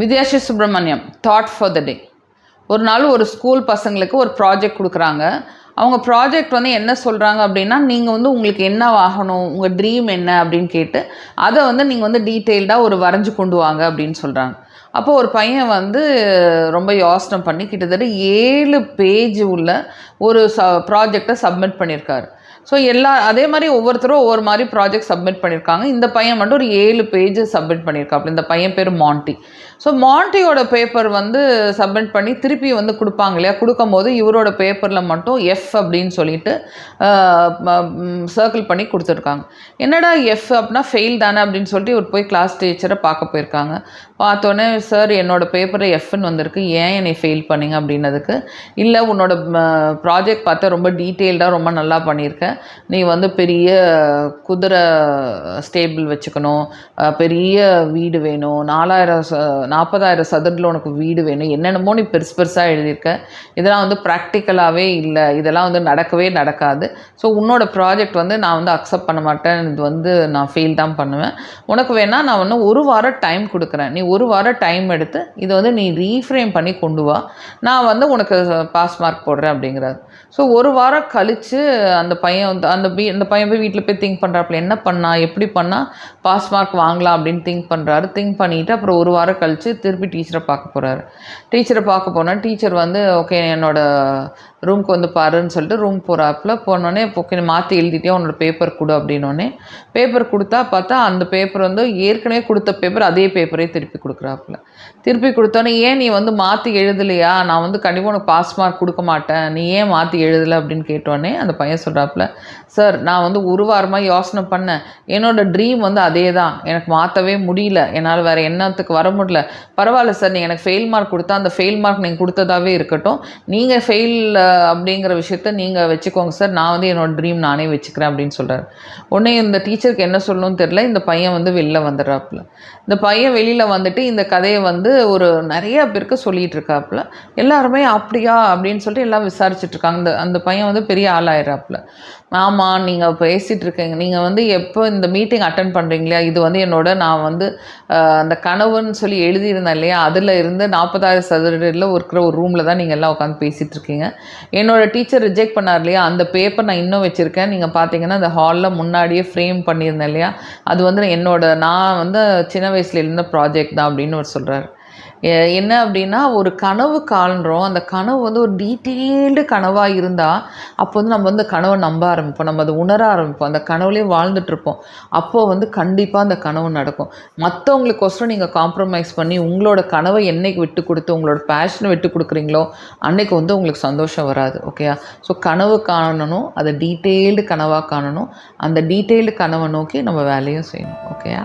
Vidyashi Subramaniam thought for the day ஒரு நாள் ஒரு ஸ்கூல் பசங்களுக்கு ஒரு ப்ராஜெக்ட் கொடுக்குறாங்க. அவங்க ப்ராஜெக்ட் வந்து என்ன சொல்கிறாங்க அப்படின்னா நீங்கள் வந்து உங்களுக்கு என்ன ஆகணும் உங்கள் ட்ரீம் என்ன அப்படின்னு கேட்டு அதை வந்து நீங்கள் வந்து டீட்டெயில்டாக ஒரு வரைஞ்சு கொண்டு வாங்க அப்படின்னு சொல்கிறாங்க அப்போ ஒரு பையன் வந்து ரொம்ப யோசனை பண்ணி கிட்டத்தட்ட ஏழு பேஜ் உள்ள ஒரு ச ப்ராஜெக்டை சப்மிட் பண்ணியிருக்காரு. ஸோ எல்லா அதே மாதிரி ஒவ்வொருத்தரும் ஒவ்வொரு மாதிரி ப்ராஜெக்ட் சப்மிட் பண்ணியிருக்காங்க இந்த பையன் மட்டும் ஒரு ஏழு பேஜ் சப்மிட் பண்ணியிருக்காப்புல இந்த பையன் பேர் மாண்டி ஸோ மாண்டியோட பேப்பர் வந்து சப்மிட் பண்ணி திருப்பி வந்து கொடுப்பாங்க இல்லையா? கொடுக்கும்போது இவரோட பேப்பரில் மட்டும் எஃப் அப்படின்னு சொல்லிட்டு சர்க்கிள் பண்ணி கொடுத்துருக்காங்க. என்னடா எஃப் அப்படின்னா ஃபெயில் தானே அப்படின்னு சொல்லிட்டு இவர் போய் கிளாஸ் டீச்சரை பார்க்க போயிருக்காங்க. பார்த்தோன்னே சார் என்னோடய பேப்பரில் எஃப்னு வந்திருக்கு. ஏன் என்னை ஃபெயில் பண்ணிங்க? அப்படின்னதுக்கு இல்லை உன்னோட ப்ராஜெக்ட் பார்த்தா ரொம்ப டீட்டெயில்டாக ரொம்ப நல்லா பண்ணியிருக்கேன். நீ வந்து பெரிய குதிரை ஸ்டேபிள் வச்சுக்கணும் பெரிய வீடு வேணும் நாலாயிரம் ச நாற்பதாயிரம் சதுரத்தில் உனக்கு வீடு வேணும் என்னென்னமோ நீ பெருசு பெருசாக எழுதியிருக்க. இதெல்லாம் வந்து ப்ராக்டிக்கலாகவே இல்லை. இதெல்லாம் வந்து நடக்கவே நடக்காது. ஸோ உன்னோட ப்ராஜெக்ட் வந்து நான் வந்து அக்செப்ட் பண்ண மாட்டேன். இது வந்து நான் ஃபெயில் தான் பண்ணுவேன். உனக்கு வேணால் நான் வந்து ஒரு வாரம் டைம் கொடுக்குறேன். நீ ஒரு வாரம் டைம் எடுத்து இதை வந்து நீ ரீஃப்ரேம் பண்ணி கொண்டு வா. நான் வந்து உனக்கு பாஸ் மார்க் போடுறேன் அப்படிங்கிறாரு. ஸோ ஒரு வாரம் கழித்து அந்த பையன் வந்து அந்த பி அந்த பையன் போய் வீட்டில் போய் திங்க் பண்ணுறாப்புல என்ன பண்ணா? எப்படி பண்ணால் பாஸ் மார்க் வாங்கலாம் அப்படின்னு திங்க் பண்ணுறாரு திங்க் பண்ணிவிட்டு அப்புறம் ஒரு வாரம் கழித்து திருப்பி டீச்சரை பார்க்க போகிறாரு டீச்சரை பார்க்க போனால் டீச்சர் வந்து ஓகே என்னோட ரூம்க்கு வந்து பாருன்னு சொல்லிட்டு ரூம் போகிறாப்புல போனோடனே ஓகே மாற்றி எழுதிட்டே உன்னோட பேப்பர் கொடு அப்படின்னோடனே பேப்பர் கொடுத்தா பார்த்தா அந்த பேப்பர் வந்து ஏற்கனவே கொடுத்த பேப்பர் அதே பேப்பரே திருப்பி கொடுக்குறாப்புல. திருப்பி கொடுத்தோன்னே ஏன் நீ வந்து மாற்றி எழுதலையா? நான் வந்து கண்டிப்பாக உனக்கு பாஸ் மார்க் கொடுக்க மாட்டேன். நீ ஏன் மாற்றி எழுதலை? அப்படின்னு கேட்டோடனே அந்த பையன் சொல்கிறாப்புல சார் நான் வந்து ஒரு வாரமாக யோசனை பண்ணேன். என்னோட ட்ரீம் வந்து அதே தான் எனக்கு மாற்றவே முடியல. என்னால் வேறு எண்ணத்துக்கு வர முடியல. பரவாயில்ல சார் நீங்கள் எனக்கு ஃபெயில் மார்க் கொடுத்தா அந்த ஃபெயில் மார்க் நீங்கள் கொடுத்ததாவே இருக்கட்டும். நீங்கள் ஃபெயில் அப்படிங்கிற விஷயத்த நீங்கள் வச்சுக்கோங்க சார். நான் வந்து என்னோடய ட்ரீம் நானே வச்சுக்கிறேன் அப்படின்னு சொல்கிறார் உடனே இந்த டீச்சருக்கு என்ன சொல்லணும்னு தெரில இந்த பையன் வந்து வெளில வந்துடுறாப்புல. இந்த பையன் வெளியில் வந்துட்டு இந்த கதையை வந்து ஒரு நிறைய பேருக்கு சொல்லிகிட்டு இருக்காப்புல. எல்லாருமே அப்படியா? அப்படின்னு சொல்லிட்டு எல்லாம் விசாரிச்சுட்ருக்காங்க அந்த அந்த பையன் வந்து பெரிய ஆளாயிராப்புல ஆமாம் நீங்கள் பேசிகிட்டு இருக்கீங்க நீங்கள் வந்து எப்போ இந்த மீட்டிங் அட்டன் பண்ணுறீங்களா இது வந்து என்னோட நான் வந்து அந்த கனவுன்னு சொல்லி எழுதியிருந்தேன் இல்லையா? அதில் இருந்து நாற்பதாயிரம் சதுரடியில் இருக்கிற ஒரு ரூமில் தான் நீங்கள் எல்லாம் உட்காந்து பேசிகிட்டு இருக்கீங்க என்னோடய டீச்சர் ரிஜெக்ட் பண்ணார் இல்லையா? அந்த பேப்பர் நான் இன்னும் வச்சுருக்கேன். நீங்கள் பார்த்தீங்கன்னா அந்த ஹாலில் முன்னாடியே ஃப்ரேம் பண்ணியிருந்தேன் இல்லையா? அது வந்து என்னோட நான் வந்து சின்ன வயசுல இருந்த ப்ராஜெக்ட் தான் அப்படின்னு அவர் சொல்கிறார் என்ன அப்படின்னா ஒரு கனவு காண்றோம். அந்த கனவு வந்து ஒரு டீட்டெயில்டு கனவாக இருந்தால் அப்போ வந்து நம்ம வந்து கனவை நம்ப ஆரம்பிப்போம். நம்ம அதை உணர ஆரம்பிப்போம். அந்த கனவுலேயே வாழ்ந்துட்டுருப்போம் அப்போது வந்து கண்டிப்பாக அந்த கனவு நடக்கும். மற்றவங்களுக்கோசரம் நீங்கள் காம்ப்ரமைஸ் பண்ணி உங்களோட கனவை என்னைக்கு விட்டு கொடுத்து உங்களோட பேஷனை விட்டு கொடுக்குறீங்களோ அன்னைக்கு வந்து உங்களுக்கு சந்தோஷம் வராது ஓகேயா ஸோ கனவு காணணும் அதை டீட்டெயில்டு கனவாக காணணும். அந்த டீட்டெயில்டு கனவை நோக்கி நம்ம வேலையும் செய்யணும் ஓகேயா